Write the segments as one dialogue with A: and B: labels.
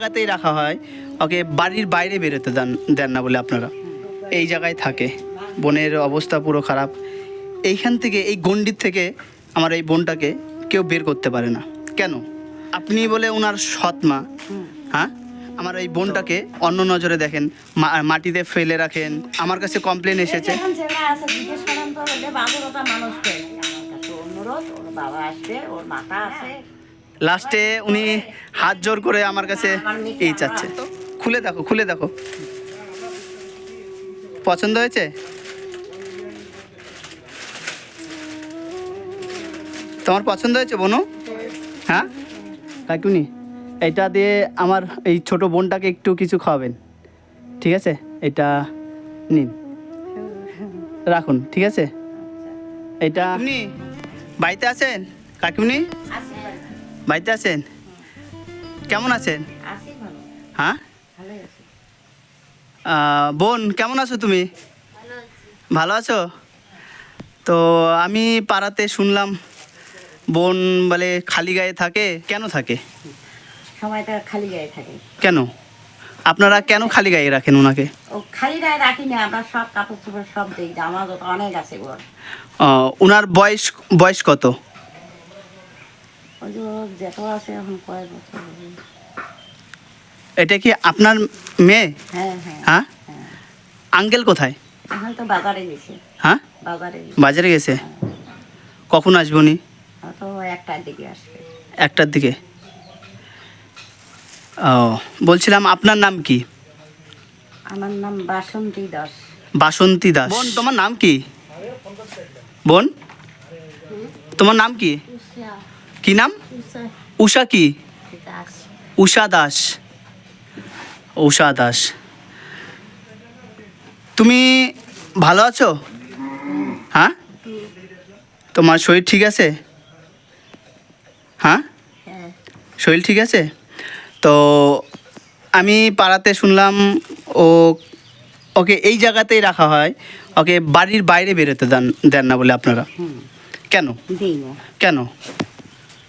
A: জায়গাতেই রাখা হয়। ওকে বাড়ির বাইরে বেরোতে দেন দেন না বলে আপনারা। এই জায়গায় থাকে। বোনের অবস্থা পুরো খারাপ। এইখান থেকে, এই গণ্ডির থেকে আমার এই বোনটাকে কেউ বের করতে পারে না। কেন? আপনি বলে ওনার সৎ মা। হ্যাঁ? আমার এই বোনটাকে অন্য নজরে দেখেন মাটিতে ফেলে রাখেন। আমার কাছে কমপ্লেন এসেছে।
B: বাবা আসবে, ওর মাতা আছে।
A: লাস্টে উনি হাত জোর করে আমার কাছে এই চাচ্ছে। খুলে দেখো খুলে দেখো। পছন্দ হয়েছে? তোমার পছন্দ হয়েছে বোনো? হ্যাঁ? কাকুনি এটা দিয়ে আমার এই ছোট বোনটাকে একটু কিছু খাওয়াবেন। ঠিক আছে? এটা নিন। রাখুন ঠিক আছে? এটা আপনি বাড়িতে আছেন? কাকিমনি?
B: আসি
A: বাড়িতে আছেন? কেমন আছেন? হ্যাঁ? বোন কেমন আছো তুমি? ভালো আছো। তো আমি পাড়াতে শুনলাম বোন বলে খালি গায়ে থাকে কেন থাকে?
B: সময়টা খালি গায়ে থাকে।
A: কেন? আপনারা কেন খালি গায়ে রাখেন ওনাকে
B: ও খালি গায়ে রাখি না আমরা সব কাপড় চোপড় সব দিই জামা অনেক আছে ওর
A: ওনার বয়স বয়স কত?
B: ওই যে ওর আছে এখন কয়েক বছর
A: এটা কি আপনার মেয়ে?
B: হ্যাঁ হ্যাঁ।
A: হ্যাঁ?
B: হ্যাঁ।
A: আঙ্কেল কোথায়?
B: এখন তো বাজারে গেছে।
A: হ্যাঁ?
B: বাজারে গেছে।
A: বাজারে গেছে? কখন আসব নি
B: তো একটার দিকে আসবে।
A: একটার দিকে? ও বলছিলাম আপনার নাম কি?
B: আমার নাম বাসন্তী দাস।
A: বাসন্তী দাস। বোন তোমার নাম কি? বোন? তোমার নাম কি? কি নাম? উষা। কি? উষা দাস। উষা দাস। তুমি ভালো আছো? হ্যাঁ? তোমার শরীর ঠিক আছে? হ্যাঁ?
B: হ্যাঁ।
A: শরীর ঠিক আছে? তো আমি পাড়াতে শুনলাম ও ওকে এই জায়গাতেই রাখা হয়। ওকে বাড়ির বাইরে বেরোতে দেন দেন না বলে আপনারা। কেন? কেন?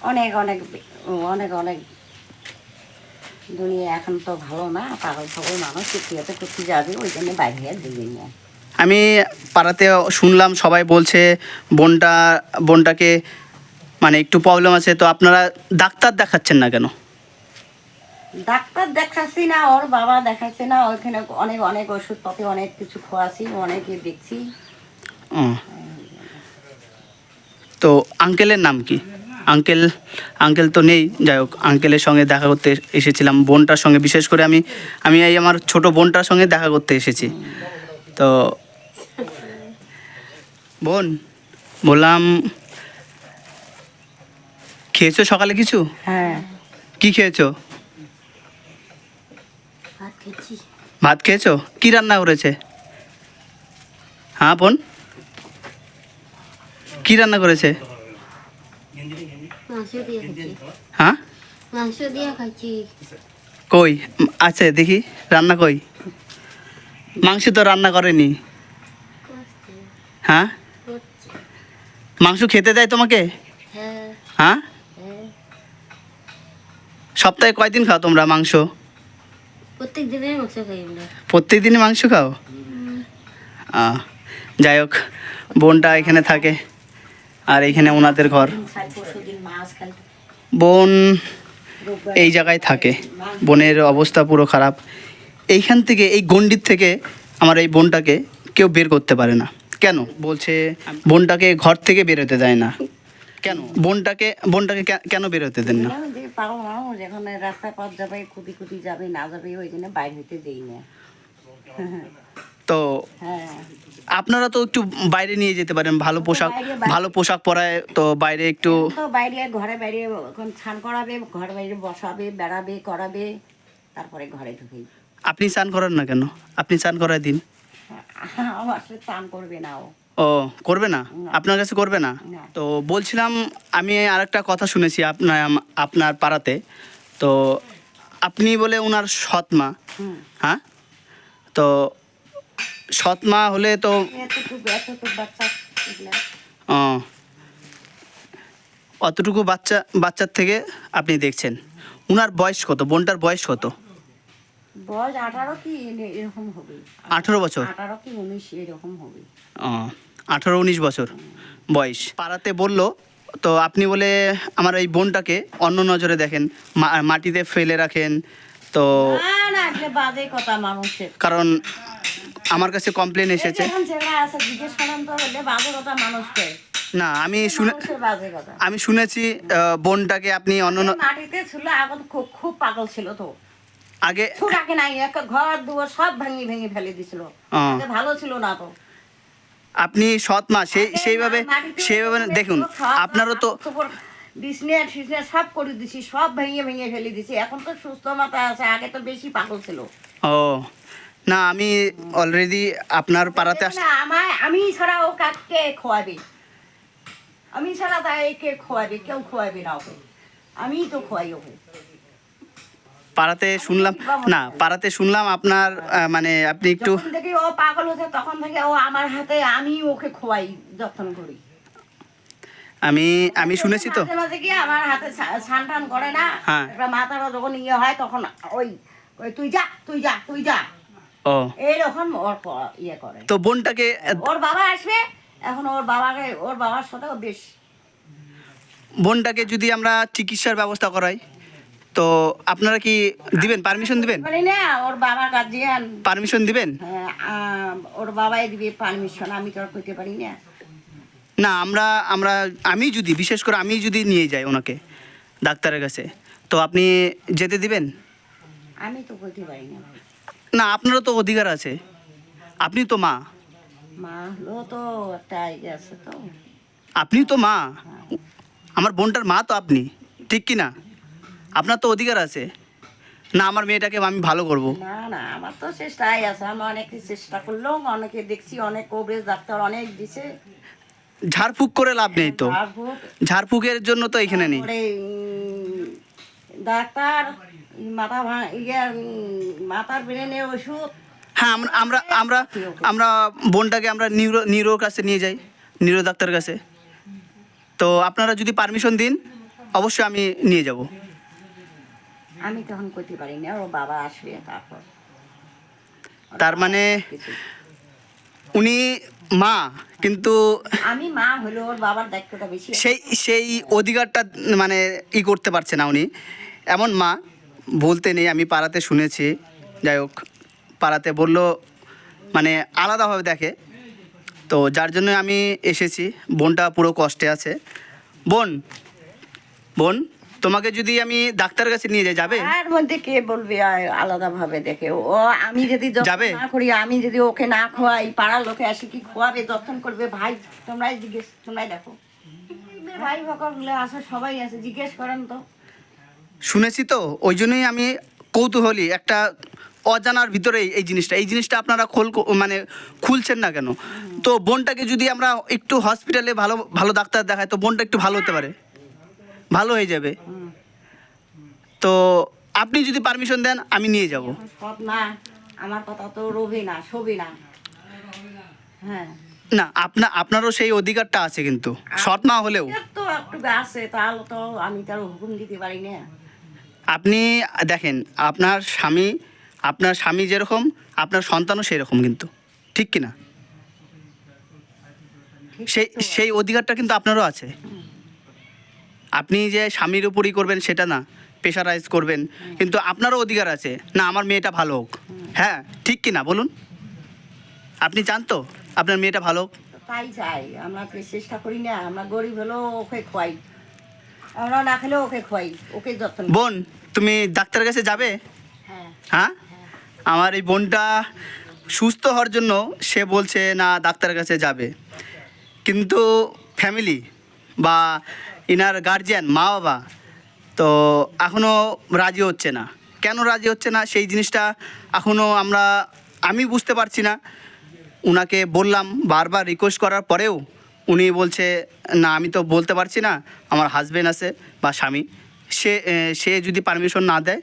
B: অনেক অনেক অনেক অনেক দুনিয়া এখন তো ভালো না পাগল ফাগল মানুষ কুটিয়াতে কুটি যাবে ওই জন্য বাইরে দিবি না।
A: আমি পাড়াতে শুনলাম সবাই বলছে বোনটা বোনটাকে মানে একটু প্রবলেম আছে তো আপনারা ডাক্তার দেখাচ্ছেন না কেন?
B: ডাক্তার দেখাচ্ছি না ওর বাবা দেখাচ্ছে না ওইখানে অনেক অনেক ওষুধপাতি অনেক কিছু খোয়াছি অনেকে দেখছি।
A: তো আঙ্কেলের নাম কি? আঙ্কেল আঙ্কেল তো নেই। যাই হোক আঙ্কেলের সঙ্গে দেখা করতে এসেছিলাম। বোনটার সঙ্গে বিশেষ করে আমি আমি এই আমার ছোট বোনটার সঙ্গে দেখা করতে এসেছি। তো বোন বললাম খেয়েছো সকালে কিছু?
B: হ্যাঁ।
A: কি খেয়েছো?
B: ভাত খেয়েছো।
A: কি রান্না করেছে? হ্যাঁ বোন? কি রান্না করেছে? হ্যাঁ? কই? আছে, দেখি। রান্না কই? মাংস তো রান্না করেনি। হ্যাঁ? মাংস খেতে দেয় তোমাকে?
C: হ্যাঁ?
A: সপ্তাহে কয়দিন খাও তোমরা মাংস?
C: প্রত্যেক
A: দিনই মাংস খাও? যাই হোক, বোনটা এখানে থাকে। আর এইখানে ওনাদের ঘর। বোন এই জায়গায় থাকে। বোনের অবস্থা পুরো খারাপ। এইখান থেকে, এই গণ্ডির থেকে আমার এই বোনটাকে কেউ বের করতে পারে না। কেন? বলছে, বোনটাকে ঘর থেকে বেরোতে দেয় না। কেন? বোনটাকে বোনটাকে কেন বেরোতে দেন না?
B: এখন রাস্তায় পথ যাবে কুদি কুদি যাবে, না যাবে, ওই জন্য বাইরে হইতে দেই না।
A: তো
B: হ্যাঁ।
A: আপনারা তো একটু বাইরে নিয়ে যেতে পারেন ভালো পোশাক। ভালো পোশাক পরায় তো বাইরে একটু
B: বাইরে ঘরে বাইরে এখন স্নান করাবে ঘর বাইরে বসাবে বেড়াবে করাবে তারপরে ঘরে ঢুকে
A: আপনি স্নান করান না কেন? আপনি স্নান করায় দিন।
B: আমার সে করবে না ও।
A: ও করবে না? আপনার কাছে করবে না?
B: না।
A: তো বলছিলাম আমি আরেকটা কথা শুনেছি আপনার আপনার পাড়াতে। তো আপনি বলে ওনার সৎ মা। হ্যাঁ? তো সৎ মা হলে তো ও, অতটুকু বাচ্চা বাচ্চার থেকে আপনি দেখছেন। উনার বয়স কত? বোনটার বয়স কত?
B: বয়স আঠারো কি এরকম হবে।
A: আঠারো বছর?
B: আঠারো কি উনিশ এরকম হবে।
A: আঠারো উনিশ বছর বয়স। পাড়াতে বলল তো আপনি বলে আমার এই বোনটাকে অন্য নজরে দেখেন মাটিতে ফেলে রাখেন তো কারণ আমার কাছে কমপ্লেন এসেছে। না আমি শুনে আমি শুনেছি বোনটাকে আপনি অন্য
B: মাটিতে ছিল খুব খুব পাগল ছিল তো।
A: আগে
B: ছোটাকে নাই ঘর দুয়ার সব ভেঙে ভেঙে ফেলে দিছিল। ভালো ছিল না তো।
A: আপনি সৎ মা সেই সেইভাবে সেইভাবে দেখুন আপনারও তো
B: বিছনে সব করে দিছি সব ভেঙে ভেঙে ফেলে দিছি। এখন তো সুস্থ মাথা আছে আগে তো বেশি পাগল ছিল।
A: ও। না আমি অলরেডি আপনার পাড়াতে আস
B: না আমার আমি ছাড়া ও কাকে খোয়াবে? আমি ছাড়া তাই কে খোয়াবে? কেউ খোয়াবে না ওকে। আমিই তো খোয়াই ওকে।
A: পাড়াতে শুনলাম না পাড়াতে শুনলাম আপনার মানে আপনি একটু
B: থেকে ও পাগল হচ্ছে তখন থেকে ও আমার হাতে আমি ওকে খোয়াই যত্ন করি।
A: আমি আমি শুনেছি তো।
B: মাঝে মাঝে গিয়ে আমার হাতে ছান টান করে না?
A: হ্যাঁ।
B: মাথাটা যখন ইয়ে হয় তখন ওই ওই তুই যা তুই যা তুই যা।
A: ও।
B: এইরকম ওর ইয়ে করে।
A: তো বোনটাকে
B: ওর বাবা আসবে এখন ওর বাবাকে ওর বাবার সাথেও বেশ
A: বোনটাকে যদি আমরা চিকিৎসার ব্যবস্থা করাই তো আপনারা কি দিবেন? পারমিশন দিবেন?
B: না ওর বাবা গার্জিয়ান
A: পারমিশন দিবেন?
B: হ্যাঁ, ওর বাবাই দিবে পারমিশন আমি তো আর কইতে পারি না।
A: না আমরা আমরা আমি যদি বিশেষ করে আমি যদি নিয়ে যাই ওনাকে ডাক্তারের কাছে তো আপনি যেতে দিবেন?
B: আমি তো কইতে পারি না।
A: না আপনারও তো অধিকার আছে। আপনি তো মা।
B: মা হলো তো একটা ইয়ে আছে তো।
A: আপনি তো মা। আমার বোনটার মা তো আপনি। ঠিক কি না আপনার তো অধিকার আছে। না আমার মেয়েটাকে আমি ভালো করব।
B: না না আমার তো চেষ্টাই আছে। আমি অনেক চেষ্টা করলাম অনেকে দেখছি অনেক কবরেজ ডাক্তার অনেক দিছে।
A: ঝাড়ফুঁক করে লাভ নেই তো। ঝাড়ফুঁকের জন্য তো এখানে নেই।
B: ডাক্তার মাথা ইয়ে মাথার ব্রেনে ওষুধ।
A: হ্যাঁ আমরা আমরা আমরা আমরা বোনটাকে আমরা নিউরো নিউরোর কাছে নিয়ে যাই নিউরো ডাক্তারের কাছে। তো আপনারা যদি পারমিশন দিন অবশ্যই আমি নিয়ে যাব।
B: আমি তখন কইতে পারি না ওর বাবা আসবে তারপর।
A: তার মানে উনি মা কিন্তু
B: আমি মা হলো ওর বাবার দায়িত্বটা বেশি।
A: সেই সেই অধিকারটা মানে ই করতে পারছে না উনি। এমন মা বলতে নেই আমি পাড়াতে শুনেছি। যাই হোক পাড়াতে বলল মানে আলাদাভাবে দেখে। তো যার জন্য আমি এসেছি বোনটা পুরো কষ্টে আছে। বোন বোন তোমাকে যদি আমি ডাক্তারের কাছে নিয়ে যাই যাবে?
B: আর মধ্যে কে বলবে আলাদা ভাবে দেখে? ও আমি যদি
A: যাবে?
B: না করি আমি যদি ওকে না খোয়াই পাড়ার লোকে আসে কি খোয়াবে যত্ন করবে? ভাই তোমরাই জিজ্ঞেস তোমরাই দেখো। ভাই ভকরগুলো আছে সবাই আছে জিজ্ঞেস করেন তো।
A: শুনেছি তো ওই জন্যই আমি কৌতূহলী একটা অজানার ভিতরে এই জিনিসটা। এই জিনিসটা আপনারা খোল মানে খুলছেন না কেন? তো বোনটাকে যদি আমরা একটু হসপিটালে ভালো ভালো ডাক্তার দেখাই তো বোনটা একটু ভালো হতে পারে। ভালো হয়ে যাবে। তো আপনি যদি পারমিশন দেন আমি নিয়ে যাব।
B: না আমার কথা তো রবি না না। হ্যাঁ।
A: না আপনা আপনারও সেই অধিকারটা আছে কিন্তু। সৎ না হলেও।
B: তো একটু আছে তাহলে তো আমি তার হুকুম দিতে পারি না।
A: আপনি দেখেন আপনার স্বামী আপনার স্বামী যেরকম আপনার সন্তানও সেই রকম কিন্তু। ঠিক কি না সেই সেই অধিকারটা কিন্তু আপনারও আছে। আপনি যে স্বামীর উপরই করবেন সেটা না প্রেশারাইজ করবেন কিন্তু আপনারও অধিকার আছে। না আমার মেয়েটা ভালো হোক। হ্যাঁ ঠিক কি না বলুন। আপনি চান তো আপনার মেয়েটা ভালো হোক।
B: তাই চাই। আমরা চেষ্টা করি না আমরা গরিব হলেও ওকে খোয়াই। আমরা না খেলেও ওকে খোয়াই ওকে যত্ন
A: বোন তুমি ডাক্তারের কাছে যাবে?
B: হ্যাঁ।
A: হ্যাঁ? আমার এই বোনটা সুস্থ হওয়ার জন্য সে বলছে না ডাক্তারের কাছে যাবে। কিন্তু ফ্যামিলি বা ইনার গার্জিয়ান মা বাবা তো এখনও রাজি হচ্ছে না। কেন রাজি হচ্ছে না? সেই জিনিসটা এখনও আমরা আমি বুঝতে পারছি না। ওনাকে বললাম বারবার রিকোয়েস্ট করার পরেও উনি বলছে, না, আমি তো বলতে পারছি না, আমার হাজবেন্ড আছে বা স্বামী। সে সে যদি পারমিশন না দেয়,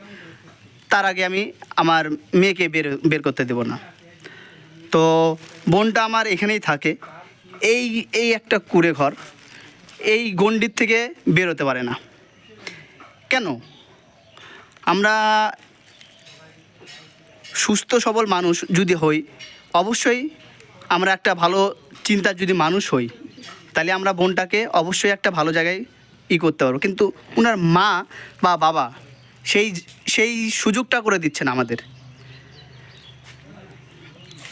A: তার আগে আমি আমার মেয়েকে বের বের করতে দেব না। তো বোনটা আমার এখানেই থাকে। এই এই একটা কুড়ে ঘর, এই গণ্ডির থেকে বেরোতে পারে না। কেন? আমরা সুস্থ, সবল মানুষ যদি হই, অবশ্যই আমরা একটা ভালো চিন্তার যদি মানুষ হই তাহলে আমরা বোনটাকে অবশ্যই একটা ভালো জায়গায় ই করতে পারব। কিন্তু ওনার মা বা বাবা সেই সেই সুযোগটা করে দিচ্ছেন আমাদের।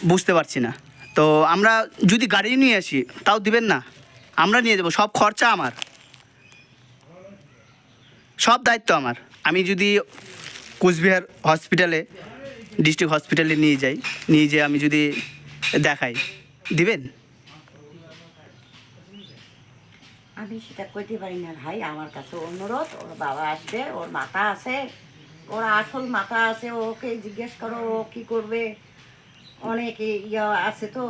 A: বুঝতে পারছি না। তো আমরা যদি গাড়ি নিয়ে আসি, তাও দিবেন না? আমরা নিয়ে যাব, সব খরচা আমার। সব দায়িত্ব আমার। আমি যদি কুচবিহার হসপিটালে, ডিস্ট্রিক্ট হসপিটালে নিয়ে যাই, নিয়ে যেয়ে আমি যদি দেখাই, দিবেন?
B: আমি সেটা করতে পারি না ভাই। আমার কাছে অনুরোধ ওর বাবা আসবে ওর মাথা আছে ওর আসল মাথা আছে ওকে জিজ্ঞেস করো ও কি করবে। অনেক ইয়ে আছে তো।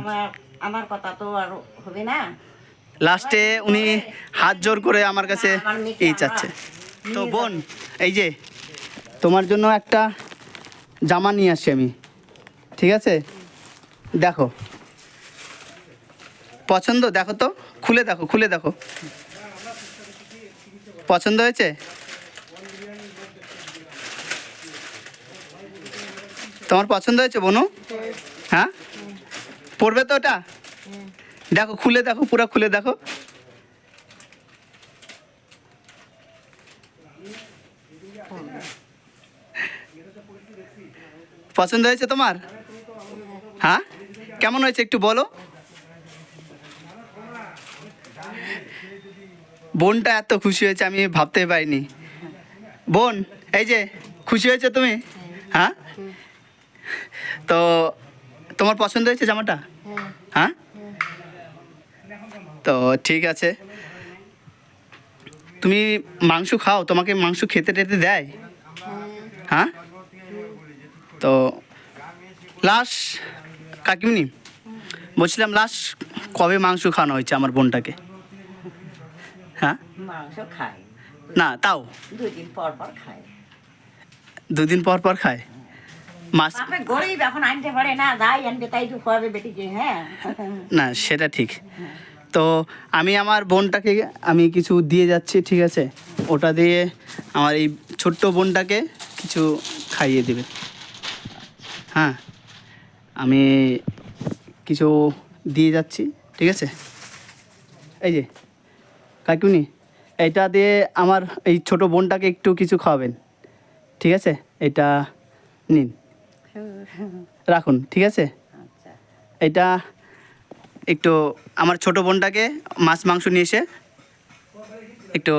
B: আমার আমার কথা তো আর হবে না।
A: লাস্টে উনি হাত জোর করে আমার কাছে এই চাচ্ছে। তো বোন এই যে তোমার জন্য একটা জামা নিয়ে আসছি আমি। ঠিক আছে? দেখো। পছন্দ? দেখো তো। খুলে দেখো খুলে দেখো। পছন্দ হয়েছে? তোমার পছন্দ হয়েছে, বনু? হ্যাঁ? পড়বে তো ওটা? দেখো, খুলে দেখো, পুরো খুলে দেখো। পছন্দ হয়েছে তোমার? হ্যাঁ? কেমন হয়েছে একটু বলো। বোনটা এত খুশি হয়েছে, আমি ভাবতে পারিনি। বোন, এই যে, খুশি হয়েছে তুমি? হ্যাঁ? তো তোমার পছন্দ হয়েছে জামাটা?
C: হ্যাঁ?
A: তো ঠিক আছে। তুমি মাংস খাও, তোমাকে মাংস খেতে টেতে দেয়? হ্যাঁ? তো লাস্ট কাকিমনি, বলছিলাম লাস্ট কবে মাংস খাওয়ানো হয়েছে আমার বোনটাকে? হ্যাঁ?
B: মাংস খায়।
A: না তাও?
B: দুদিন পর পর খায়।
A: দুদিন পর পর খায়? মাস
B: গরিব এখন আনতে পারে না যাই আনবে তাই তো খাওয়াবে বেটিকে হ্যাঁ?
A: না সেটা ঠিক। তো আমি আমার বোনটাকে আমি কিছু দিয়ে যাচ্ছি ঠিক আছে? ওটা দিয়ে আমার এই ছোট্ট বোনটাকে কিছু খাইয়ে দেবে। হ্যাঁ আমি কিছু দিয়ে যাচ্ছি ঠিক আছে? এই যে কাকুনি এটা দিয়ে আমার এই ছোট বোনটাকে একটু কিছু খাওয়াবেন। ঠিক আছে? এটা নিন। রাখুন ঠিক আছে?
B: আচ্ছা।
A: এটা একটু আমার ছোট বোনটাকে মাছ মাংস নিয়ে এসে একটু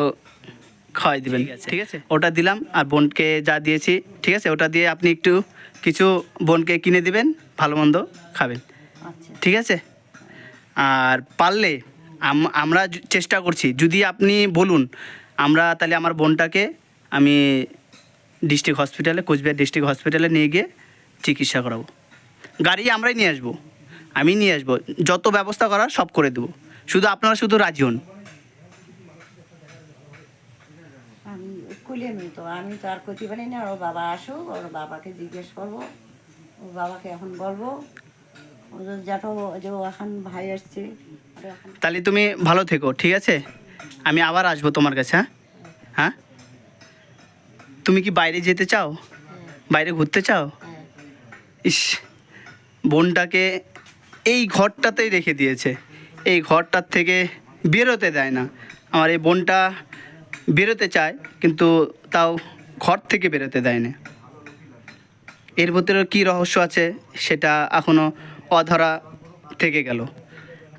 A: খাওয়াই দিবেন ঠিক আছে। ওটা দিলাম আর বোনকে যা দিয়েছি ঠিক আছে? ওটা দিয়ে আপনি একটু কিছু বোনকে কিনে দিবেন ভালো মন্দ খাবেন।
B: আচ্ছা।
A: ঠিক আছে? আর পারলে আমরা চেষ্টা করছি। যদি আপনি বলুন, আমরা তাহলে আমার বোনটাকে আমি ডিস্ট্রিক্ট হসপিটালে কোচবিহার ডিস্ট্রিক্ট হসপিটালে নিয়ে গিয়ে চিকিৎসা করাবো। গাড়ি আমরাই নিয়ে আসব। আমি নিয়ে আসব। যত ব্যবস্থা করার সব করে দেবো। শুধু আপনারা শুধু রাজি হন।
B: তো। আমি তো আর করতে পারি না। ওর বাবা আসুক, ওর বাবাকে জিজ্ঞেস করব। ওর বাবাকে এখন বলব। জ্যাঠো যে এখন ভাই আসছে
A: তাহলে তুমি ভালো থেকো ঠিক আছে? আমি আবার আসব তোমার কাছে হ্যাঁ? হ্যাঁ? তুমি কি বাইরে যেতে চাও? বাইরে ঘুরতে চাও?
C: হ্যাঁ।
A: ইস বোনটাকে এই ঘরটাতেই রেখে দিয়েছে। এই ঘরটার থেকে বেরোতে দেয় না। আমার এই বোনটা বেরোতে চায় কিন্তু তাও ঘর থেকে বেরোতে দেয় না। এর ভিতরে কী রহস্য আছে সেটা এখনও অধরা থেকে গেল।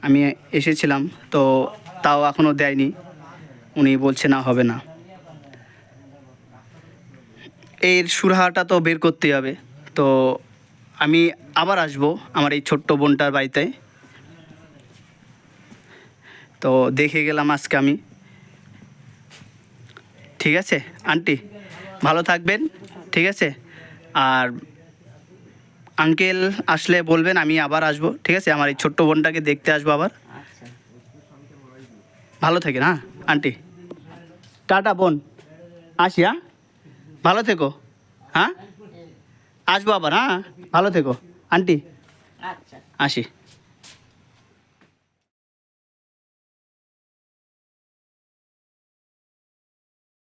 A: আমি এসেছিলাম, তো তাও এখনও দেয়নি। উনি বলছে, না, হবে না। এর সুরাহাটা তো বের করতেই হবে। তো আমি আবার আসব আমার এই ছোট্ট বোনটার বাড়িতে। তো দেখে গেলাম আজকে আমি। ঠিক আছে, আন্টি? ভালো থাকবেন, ঠিক আছে? আর আঙ্কেল আসলে বলবেন আমি আবার আসব ঠিক আছে? আমার এই ছোট্ট বোনটাকে দেখতে আসব আবার। ভালো থাকেন হ্যাঁ আন্টি টাটা বোন। আসি হ্যাঁ? ভালো থেকো হ্যাঁ? আসব আবার হ্যাঁ? ভালো থেকো। আন্টি
B: আচ্ছা।
A: আসি।